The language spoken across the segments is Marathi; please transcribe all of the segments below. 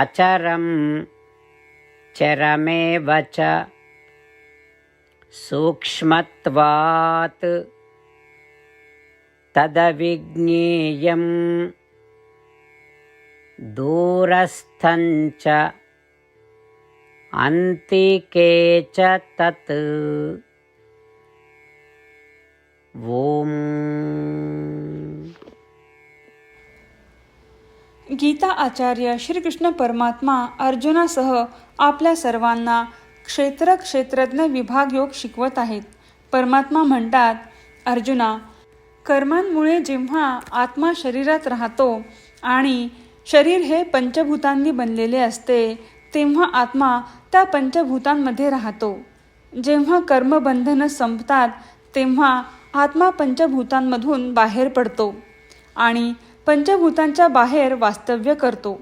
अचरं चरमेव च सूक्ष्मत्वात् तदविज्ञेयं दूरस्थञ्च अन्तिके च तत्। ॐ गीता आचार्य श्रीकृष्ण परमात्मा अर्जुनासह आपल्या सर्वांना क्षेत्र क्षेत्रज्ञ विभाग योग शिकवत आहेत. परमात्मा म्हणतात अर्जुना कर्मांमुळे जेव्हा आत्मा शरीरात राहतो आणि शरीर हे पंचभूतांनी बनलेले असते तेव्हा आत्मा त्या पंचभूतांमध्ये राहतो. जेव्हा कर्मबंधनं संपतात तेव्हा आत्मा पंचभूतांमधून बाहेर पडतो आणि पंचभूतांच्या बाहेर वास्तव्य करतो.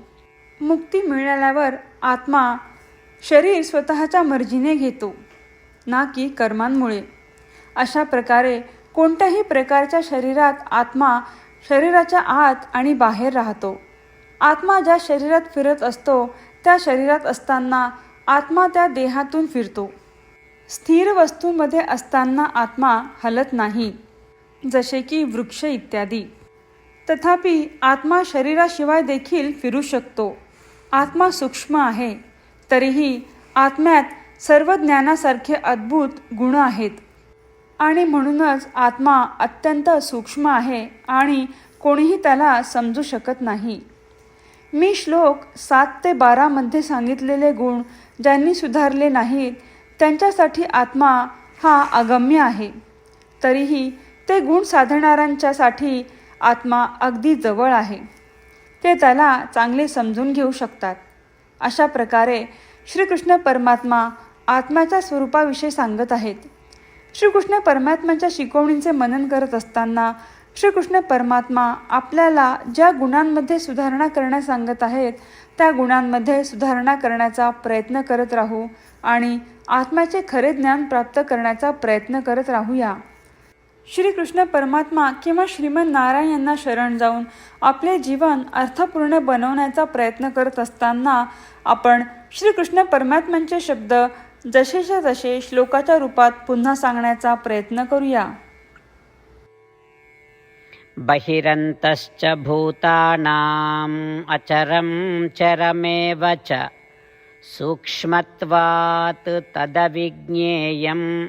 मुक्ती मिळाल्यावर आत्मा शरीर स्वतःच्या मर्जीने घेतो ना की कर्मांमुळे. अशा प्रकारे कोणत्याही प्रकारच्या शरीरात आत्मा शरीराच्या आत आणि बाहेर राहतो. आत्मा ज्या शरीरात फिरत असतो त्या शरीरात असताना आत्मा त्या देहातून फिरतो. स्थिर वस्तूंमध्ये असताना आत्मा हलत नाही जसे की वृक्ष इत्यादी. तथापि आत्मा शरीराशिवाय देखील फिरू शकतो. आत्मा सूक्ष्म आहे. तरीही आत्म्यात सर्व ज्ञानासारखे अद्भुत गुण आहेत. आणि म्हणूनच आत्मा अत्यंत सूक्ष्म आहे आणि कोणीही त्याला समजू शकत नाही. मी श्लोक सात ते बारामध्ये सांगितलेले गुण ज्यांनी सुधारले नाहीत त्यांच्यासाठी आत्मा हा अगम्य आहे. तरीही ते गुण साधणाऱ्यांच्यासाठी आत्मा अगदी जवळ आहे. ते त्याला चांगले समजून घेऊ शकतात. अशा प्रकारे श्रीकृष्ण परमात्मा आत्म्याच्या स्वरूपाविषयी सांगत आहेत. श्रीकृष्ण परमात्म्याच्या शिकवणींचे मनन करत असताना श्रीकृष्ण परमात्मा आपल्याला ज्या गुणांमध्ये सुधारणा करण्यास सांगत आहेत त्या गुणांमध्ये सुधारणा करण्याचा प्रयत्न करत राहू आणि आत्म्याचे खरे ज्ञान प्राप्त करण्याचा प्रयत्न करत राहूया. श्रीकृष्ण परमात्मा किंवा श्रीमन नारायण यांना शरण जाऊन आपले जीवन अर्थपूर्ण बनवण्याचा प्रयत्न करत असताना आपण श्रीकृष्ण परमात्म्यांचे शब्द जसेच्या तसे श्लोकाच्या रूपात पुन्हा सांगण्याचा प्रयत्न करूया. बहिरन्तश्च भूतानाम् अचरं चरमेव च सूक्ष्मत्वात् तदविज्ञेयम्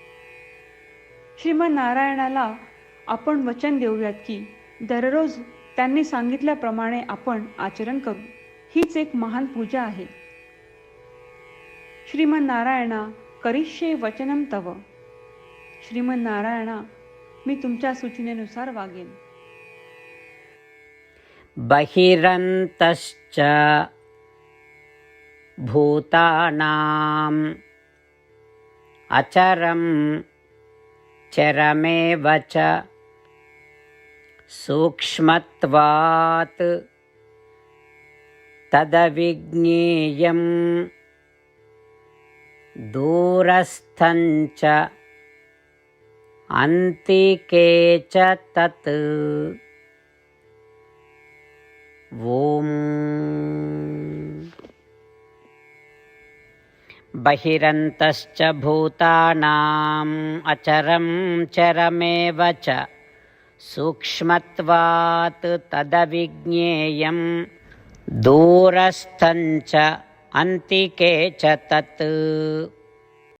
श्रीमनारायणाला आपण वचन देऊयात की दररोज त्यांनी सांगितल्याप्रमाणे आपण आचरण करू. हीच एक महान पूजा आहे. श्रीमन नारायणा करिष्ये वचनम तव. श्रीमन नारायणा मी तुमच्या सूचनेनुसार वागेन. बहिरन्तश्च भूतानाम् अचरं चरमेव च सूक्ष्मत्वात् तदविज्ञेयं दूरस्थञ्च अन्तिके च तत् ॐ बहिरन्तश्च भूतानाम् अचरं चरमेव च सूक्ष्मत्वात् तदविज्ञेयं दूरस्थञ्च अन्तिके च तत्